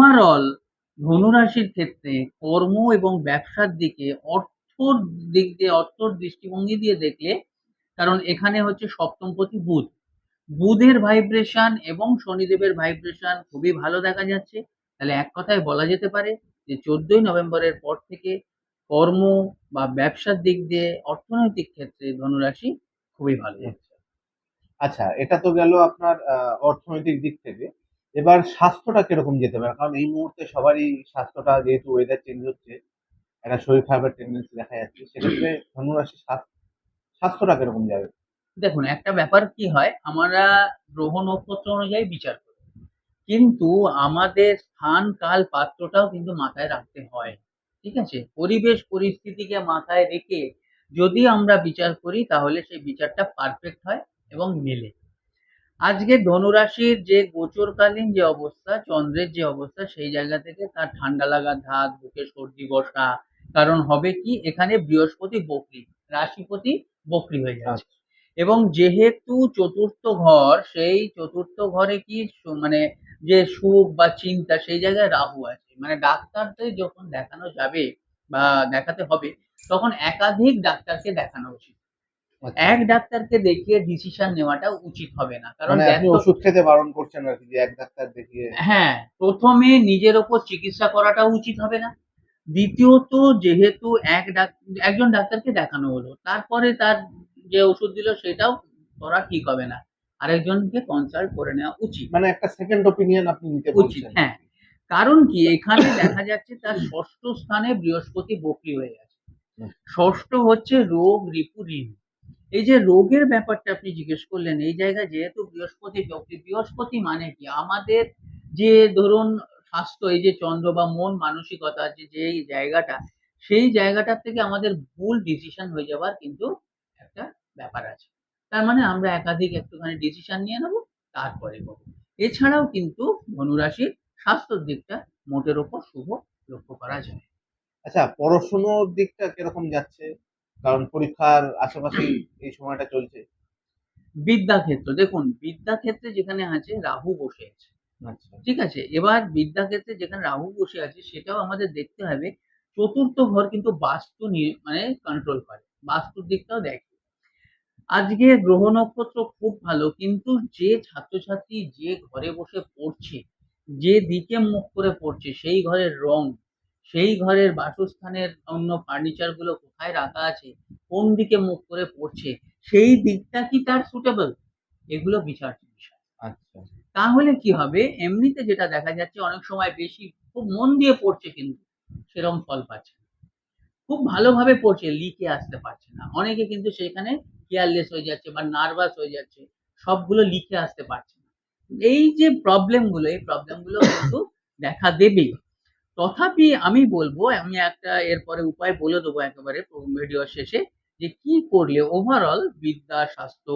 Overall ধনুরাশির ক্ষেত্রে কর্ম এবং ব্যবসার দিকে, অর্থর দিক দিয়ে, অর্থর দৃষ্টিভঙ্গি দিয়ে দেখলে, কারণ এখানে হচ্ছে সপ্তমপতি বুধ। বুধের ভাইব্রেশন এবং শনিদেবের ভাইব্রেশন খুবই ভালো দেখা যাচ্ছে। তাহলে এক কথায় বলা যেতে পারে যে চোদ্দই নভেম্বরের পর থেকে কর্ম বা ব্যবসার দিক দিয়ে, অর্থনৈতিক ক্ষেত্রে ধনুরাশি খুবই ভালো। যাচ্ছে আচ্ছা এটা তো গেল আপনার অর্থনৈতিক দিক থেকে। এবার স্বাস্থ্যটা কীরকম যেতে পারে? কারণ এই মুহূর্তে সবারই স্বাস্থ্যটা যেহেতু ওয়েদার চেঞ্জ হচ্ছে, একটা শরীর খারাপের টেন্ডেন্সি দেখা যাচ্ছে, সেক্ষেত্রে ধনুরাশি স্বাস্থ্য, স্বাস্থ্যটা কীরকম যাবে? দেখুন, একটা ব্যাপার কি হয়, আমরা গ্রহ নক্ষত্র অনুযায়ী বিচার করি। কিন্তু আমাদের স্থান, কাল পাত্রটাও কিন্তু মাথায় রাখতে হয়। ঠিক আছে? পরিবেশ পরিস্থিতিকে মাথায় রেখে যদি আমরা বিচার করি, তাহলে সেই বিচারটা পারফেক্ট হয় এবং মেলে। আজকে ধনুরাশির যে গোচরকালীন যে অবস্থা চন্দ্রের যে অবস্থা সেই জায়গা থেকে তার ঠান্ডা লাগা ধাত বুকে সর্দি বসা কারণ হবে কি এখানে বৃহস্পতি বকরি রাশিপতি বকরি হয়ে যাচ্ছে। এবং যেহেতু চতুর্থ ঘর সেই চতুর্থ ঘরে কি মানে যে সুখ বা চিন্তা সেই জায়গায় রাহু আছে। মানে ডাক্তারদের যখন দেখানো যাবে বা দেখাতে হবে তখন একাধিক ডাক্তারকে দেখানো উচিত। আচ্ছা। এক ডাক্তারকে দেখিয়ে ডিসিশন নেওয়াটা উচিত হবে না। কারণ মানে আপনি ওষুধ খেতে বারণ করছেন আর কি যে এক ডাক্তার দেখিয়ে হ্যাঁ প্রথমে নিজের ওপর চিকিৎসা করাটা উচিত হবে না। দ্বিতীয়ত যেহেতু এক একজন ডাক্তারকে দেখানো হলো তারপরে তার যে ওষুধ দিল সেটাও করা ঠিক হবে না। আরেকজনকে কনসাল্ট করে নেওয়া উচিত। মানে একটা সেকেন্ড ওপিনিয়ন আপনি নিতে উচিত হ্যাঁ। কারণ কি এখানে দেখা যাচ্ছে তার ষষ্ঠ স্থানে বৃহস্পতি বকরি হয়ে গেছে। ষষ্ঠ হচ্ছে রোগ রিপু ঋণ এই যে রোগের ব্যাপারটা আপনি জিজ্ঞেস করলেন, এই জায়গায় যেহেতু বৃহস্পতি বকরি বৃহস্পতি মানে কি? আমাদের যে ধরুন স্বাস্থ্য, এই যে চন্দ্র বা মন মানসিকতা যে যে জায়গাটা, সেই জায়গাটার থেকে আমাদের ভুল ডিসিশন হয়ে যাওয়ার কিন্তু একটা ব্যাপার আছে। তার মানে আমরা একাধিক একটুখানি ডিসিশন নিয়ে নেব, তারপরে করব। এছাড়াও কিন্তু ধনুরাশির স্বাস্থ্যের দিকটা মোটের ওপর শুভ লক্ষ্য করা যায়। আচ্ছা পড়াশুনোর দিকটা কীরকম যাচ্ছে? কারণ পরীক্ষার আশেপাশে এই সময়টা চলছে। বিদ্যাক্ষেত্র দেখুন বিদ্যাক্ষেত্রে যেখানে আছে রাহু বসে আছে। আচ্ছা। ঠিক আছে এবার বিদ্যাক্ষেত্রে যেখানে রাহু বসে আছে সেটাও আমাদের দেখতে হবে। চতুর্থ ঘর কিন্তু বাস্তু নিয়ে মানে কন্ট্রোল করে বাস্তুর দিকটাও দেখে। আজকে গ্রহ নক্ষত্র খুব ভালো কিন্তু যে ছাত্রছাত্রী যে ঘরে বসে পড়ছে যে দিকে মুখ করে পড়ছে সেই ঘরের রং সেই ঘরের বাসস্থানের অন্য ফার্নিচারগুলো কোথায় রাখা আছে? কোন দিকে মুখ করে পড়ছে? সেই দিকটা কি তার সুটেবল এগুলো বিচার বিষয় আচ্ছা। তাহলে কি হবে? এমনিতে যেটা দেখা যাচ্ছে অনেক সময় বেশি খুব মন দিয়ে পড়ছে কিন্তু সেরকম ফল পাচ্ছে না। খুব ভালোভাবে পড়ছে লিখে আসতে পারছে না। অনেকে কিন্তু সেখানে কেয়ারলেস হয়ে যাচ্ছে বা নার্ভাস হয়ে যাচ্ছে সবগুলো লিখে আসতে পারছে না। এই যে প্রবলেমগুলো এই প্রবলেমগুলো কিন্তু দেখা দেবে তথাপি আমি বলব, আমি একটা এরপরে উপায় বলে দেবো একেবারে ভিডিও শেষে, যে কি করলে ওভারঅল বিদ্যা, স্বাস্থ্য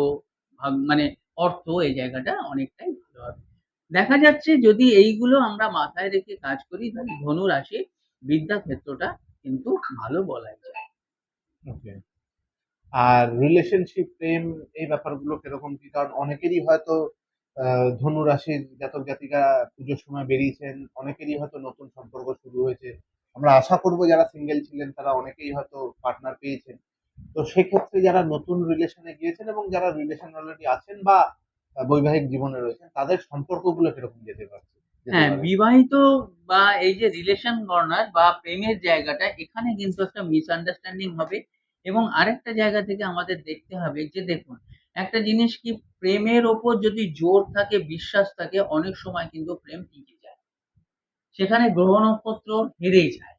মানে অর্থ এই জায়গাটা অনেকটাই ভালো হবে। দেখা যাচ্ছে যদি এইগুলো আমরা মাথায় রেখে কাজ করি, তাহলে ধনু রাশি বিদ্যা ক্ষেত্রটা কিন্তু ভালো বলা যায়। আর রিলেশনশিপ প্রেম এই ব্যাপারগুলো কীরকম? কি কারণ অনেকেরই হয়তো ধনু রাশির জাতক জাতিকা পুজোর সময় বেরিয়েছেন। অনেকেরই হয়তো নতুন সম্পর্ক শুরু হয়েছে। আমরা আশা করব যারা সিঙ্গেল ছিলেন তারা অনেকেই হয়তো পার্টনার পেয়েছেন। তো সেক্ষেত্রে যারা নতুন রিলেশনে গিয়েছেন এবং যারা রিলেশন অলরেডি আছেন বা বৈবাহিক জীবনে রয়েছেন তাদের সম্পর্কগুলো কীরকম যেতে পারছে হ্যাঁ বিবাহিত বা এই যে রিলেশন কর্নার বা প্রেমের জায়গাটা এখানে কিন্তু একটা মিসআন্ডারস্ট্যান্ডিং হবে। এবং আরেকটা জায়গা থেকে আমাদের দেখতে হবে যে দেখুন একটা জিনিস কি, প্রেমের ওপর যদি জোর থাকে, বিশ্বাস থাকে, অনেক সময় কিন্তু প্রেম টিকে যায় সেখানে গ্রহ নক্ষত্র হেরে যায়।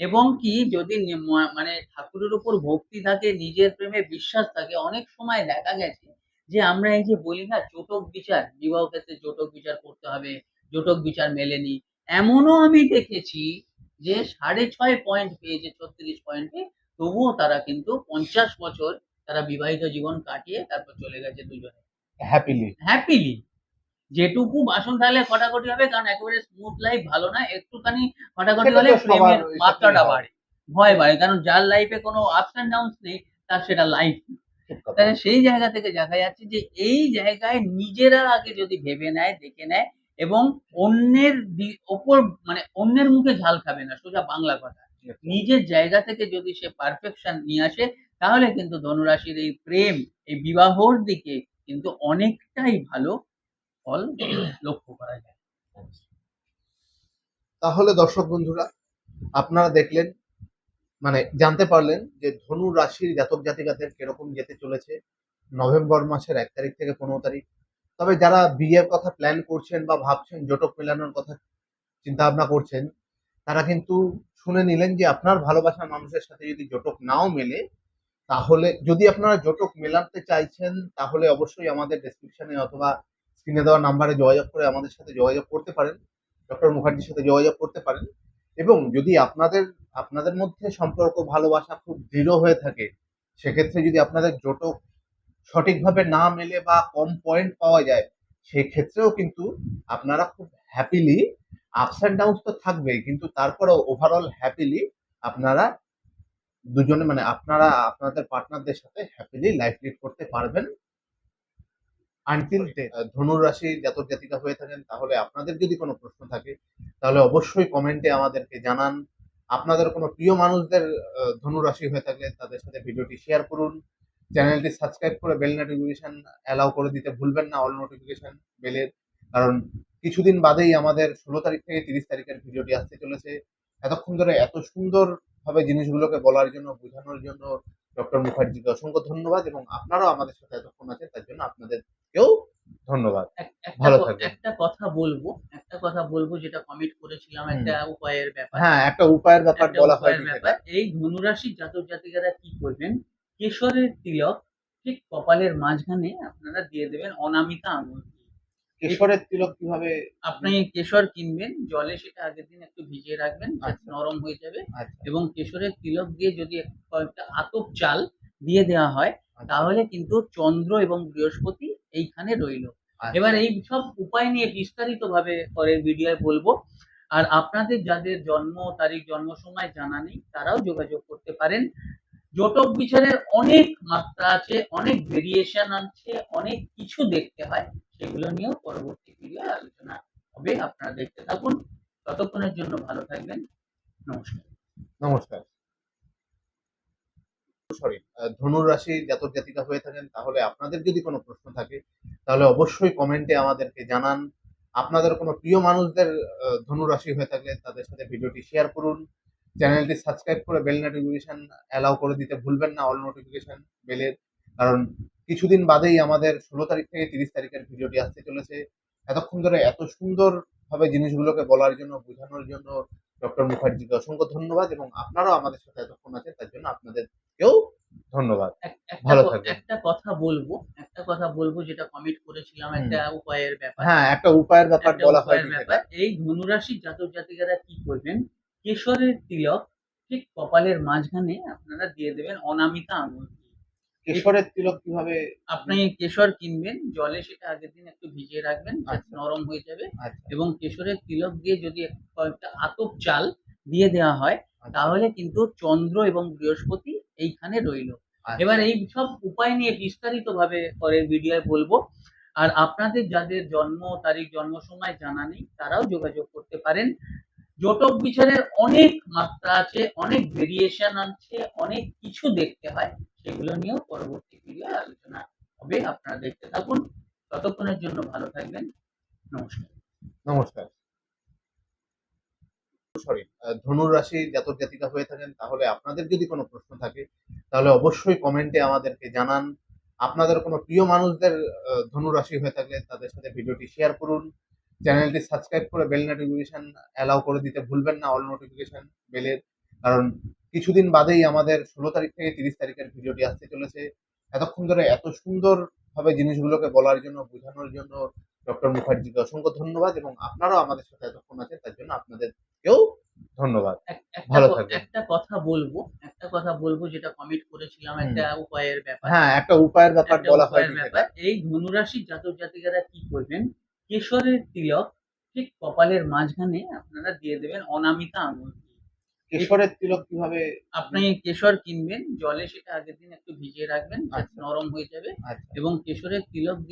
এবং কি, যদি মানে ঠাকুরের উপর ভক্তি থাকে, নিজের প্রেমে বিশ্বাস থাকে, অনেক সময় দেখা গেছে যে আমরা এই যে বলি না, জোটক বিচার, বিবাহ ক্ষেত্রে জোটক বিচার করতে হবে, জোটক বিচার মেলেনি এমনও আমি দেখেছি যে সাড়ে ছয় পয়েন্ট পেয়েছে, ছত্রিশ পয়েন্টে তবুও তারা কিন্তু পঞ্চাশ বছর তারা বিবাহিত জীবন কাটিয়ে তারপর চলে গেছে দুজনে। হ্যাপিলি হ্যাপিলি যেটুকু বাসন তাহলে খটাখটি হবে কারণ একেবারে স্মুথ লাইফ ভালো না একটুখানি সেটা হলে প্রেমের মাত্রাটা বাড়ে ভয় বাড়ে কারণ যার লাইফে কোনো আপস অ্যান্ড ডাউন নেই তার সেটা লাইফ তাহলে সেই জায়গা থেকে দেখা যাচ্ছে যে এই জায়গায় নিজেরা আগে যদি ভেবে নেয় দেখে নেয় এবং অন্যের ওপর মানে অন্যের মুখে ঝাল খাবে না সোজা বাংলা কথা। নিজের জায়গা থেকে যদি সে পারফেকশন নিয়ে আসে তাহলে কিন্তু ধনুরাশির এই প্রেম, এই বিবাহর দিকে কিন্তু অনেকটাই ভালো ফল লক্ষ্য করা যায়। তাহলে দর্শক বন্ধুরা, আপনারা দেখলেন মানে জানতে পারলেন যে ধনু রাশির জাতক জাতিকাদের কীরকম যেতে চলেছে নভেম্বর মাসের এক তারিখ থেকে পনেরো তারিখ। তবে যারা বিয়ের কথা প্ল্যান করছেন বা ভাবছেন, জটক মেলানোর কথা চিন্তা ভাবনা করছেন, তারা কিন্তু শুনে নিলেন যে আপনার ভালোবাসার মানুষের সাথে যদি জটক নাও মেলে তাহলে যদি আপনারা জটক মেলাতে চাইছেন, তাহলে অবশ্যই আমাদের ডেসক্রিপশনে অথবা স্ক্রিনে দেওয়া নাম্বারে যোগাযোগ করে আমাদের সাথে যোগাযোগ করতে পারেন। ডক্টর মুখার্জির সাথে যোগাযোগ করতে পারেন। এবং যদি আপনাদের আপনাদের মধ্যে সম্পর্ক, ভালোবাসা খুব দৃঢ় হয়ে থাকে, সেক্ষেত্রে যদি আপনাদের জটক সঠিকভাবে না মেলে বা কম পয়েন্ট পাওয়া যায়, সেক্ষেত্রেও কিন্তু আপনারা খুব হ্যাপিলি আপস অ্যান্ড ডাউনস তো থাকবেই, কিন্তু তারপরেও ওভারঅল হ্যাপিলি আপনারা দুজনে মানে আপনারা আপনাদের পার্টনারদের সাথে হ্যাপিলি লাইফ লিড করতে পারবেন। আনটিল ধনুর রাশি জাতক জাতিকা হয়ে থাকেন তাহলে আপনাদের যদি কোনো প্রশ্ন থাকে তাহলে অবশ্যই কমেন্টে আমাদেরকে জানান। আপনাদের কোনো প্রিয় মানুষদের ধনু রাশি হয়ে থাকলে তাদের সাথে ভিডিওটি শেয়ার করুন। চ্যানেলটি সাবস্ক্রাইব করে বেল নোটিফিকেশন অ্যালাউ করে দিতে ভুলবেন না অল নোটিফিকেশন বেলের কারণ কিছুদিন বাদেই আমাদের ষোলো তারিখ থেকে তিরিশ তারিখের ভিডিওটি আসতে চলেছে। এতক্ষণ ধরে এত সুন্দর ভাবে জিনিসগুলোকে বলার জন্য বোঝানোর জন্য ডক্টর মুখার্জিকে অসংখ্য ধন্যবাদ এবং আপনারাও আমাদের সাথে এতক্ষণ আছেন তার জন্য আপনাদেরকেও ধন্যবাদ। একটা ভালো থাকবেন। একটা কথা বলব একটা কথা বলব যেটা কমিট করেছিলাম একটা উপায়ের ব্যাপার। হ্যাঁ একটা উপায়ের ব্যাপার বলা ব্যাপার। এই ধনুরাশির জাতক জাতিকারা কি করবেন? কেশরের তিলক ঠিক কপালের মাঝখানে আপনারা দিয়ে দেবেন অনামিকা আঙুল। কেশরের তিলক কীভাবে? আপনি কেশর কিনবেন জলে সেটা আগের দিন একটু ভিজিয়ে রাখবেন আচ্ছা। নরম হয়ে যাবে। আচ্ছা। এবং কেশরের তিলক দিয়ে যদি কয়েকটা আতপ চাল দিয়ে দেওয়া হয় আচ্ছা, তাহলে কিন্তু চন্দ্র এবং বৃহস্পতি এইখানে রইল। এবার এই সব উপায় নিয়ে বিস্তারিত ভাবে পরের ভিডিওয় বলব। আর আপনাদের যাদের জন্ম তারিখ জন্ম সময় জানা নেই তারাও যোগাযোগ করতে পারেন। জটক বিচারের অনেক মাত্রা আছে অনেক ভেরিয়েশন আছে অনেক কিছু দেখতে হয়। সেগুলো নিয়েও পরবর্তী ভিডিও আলোচনা হবে। আপনারা দেখতে থাকুন। ততক্ষণের জন্য ভালো থাকবেন। নমস্কার। নমস্কার। সরি ধনুর রাশি জাতক জাতিকা হয়ে থাকেন তাহলে আপনাদের যদি কোনো প্রশ্ন থাকে তাহলে অবশ্যই কমেন্টে আমাদেরকে জানান। আপনাদের কোনো প্রিয় মানুষদের আহ, ধনু রাশি হয়ে থাকলে তাদের সাথে ভিডিওটি শেয়ার করুন। চ্যানেলটি সাবস্ক্রাইব করে বেল নোটিফিকেশন অ্যালাউ করে দিতে ভুলবেন না অল নোটিফিকেশন বেলের। কারণ কিছুদিন বাদেই আমাদের ষোলো তারিখ থেকে তিরিশ তারিখের ভিডিওটি আসতে চলেছে। এতক্ষণ ধরে এত সুন্দর ভাবে জিনিসগুলোকে বলার জন্য বোঝানোর জন্য ডক্টর মুখার্জিকে অসংখ্য ধন্যবাদ এবং আপনারাও আমাদের সাথে এতক্ষণ আছেন তার জন্য আপনাদেরকেও ধন্যবাদ। ভালো থাকবেন। একটা কথা বলব একটা কথা বলব যেটা কমিট করেছিলাম একটা উপায়ের ব্যাপার। হ্যাঁ একটা উপায়ের ব্যাপার বলা হয়নি ব্যাপার। এই ধনুরাশি জাতক জাতিকারা কি করবেন? কেশরের তিলক ঠিক কপালের মাঝখানে আপনারা দিয়ে দেবেন অনামিতা আঙুল। কেশরের তিলক কীভাবে আপনি কেশর কিনবেন জলে সেটা আগের দিন একটু ভিজিয়ে রাখবেন আচ্ছা। নরম হয়ে যাবে। আচ্ছা। এবং কেশরের তিলক দিয়ে যদি কয়েকটা আতপ চাল দিয়ে দেওয়া হয় আচ্ছা, তাহলে কিন্তু চন্দ্র এবং বৃহস্পতি এইখানে রইল। এবার এই সব উপায় নিয়ে বিস্তারিত ভাবে পরের ভিডিওয় বলব। আর আপনাদের যাদের জন্ম তারিখ জন্ম সময় জানা নেই তারাও যোগাযোগ করতে পারেন। জটক বিচারের অনেক মাত্রা আছে অনেক ভেরিয়েশন আছে অনেক কিছু দেখতে হয়। সেগুলো নিয়েও পরবর্তী ভিডিও আলোচনা হবে। আপনারা দেখতে থাকুন। ততক্ষণের জন্য ভালো থাকবেন। নমস্কার। নমস্কার। সরি ধনুর রাশি জাতক জাতিকা হয়ে থাকেন তাহলে আপনাদের যদি কোনো প্রশ্ন থাকে তাহলে অবশ্যই কমেন্টে আমাদেরকে জানান। আপনাদের কোনো প্রিয় মানুষদের আহ, ধনু রাশি হয়ে থাকলে তাদের সাথে ভিডিওটি শেয়ার করুন। চ্যানেলটি সাবস্ক্রাইব করে বেল নোটিফিকেশন অ্যালাউ করে দিতে ভুলবেন না অল নোটিফিকেশন বেলের। কারণ কিছুদিন বাদেই আমাদের ষোলো তারিখ থেকে তিরিশ তারিখের ভিডিওটি আসতে চলেছে। এতক্ষণ ধরে এত সুন্দর ভাবে জিনিসগুলোকে বলার জন্য বোঝানোর জন্য ডক্টর মুখার্জিকে অসংখ্য ধন্যবাদ এবং আপনারাও আমাদের সাথে এতক্ষণ আছেন তার জন্য আপনাদেরকেও ধন্যবাদ। ভালো থাকবেন। একটা কথা বলব একটা কথা বলব যেটা কমিট করেছিলাম একটা উপায়ের ব্যাপার। হ্যাঁ একটা উপায়ের ব্যাপার বলা হয় এই ধনুরাশির জাতক জাতিকারা কি করবেন? কেশরের তিলক ঠিক কপালের মাঝখানে আপনারা দিয়ে দেবেন অনামিকা আঙুল। কেশরের তিলক কীভাবে? আপনি কেশর কিনবেন জলে সেটা আগের দিন একটু ভিজিয়ে রাখবেন আচ্ছা। নরম হয়ে যাবে আচ্ছা। এবং কেশরের তিলক দিয়ে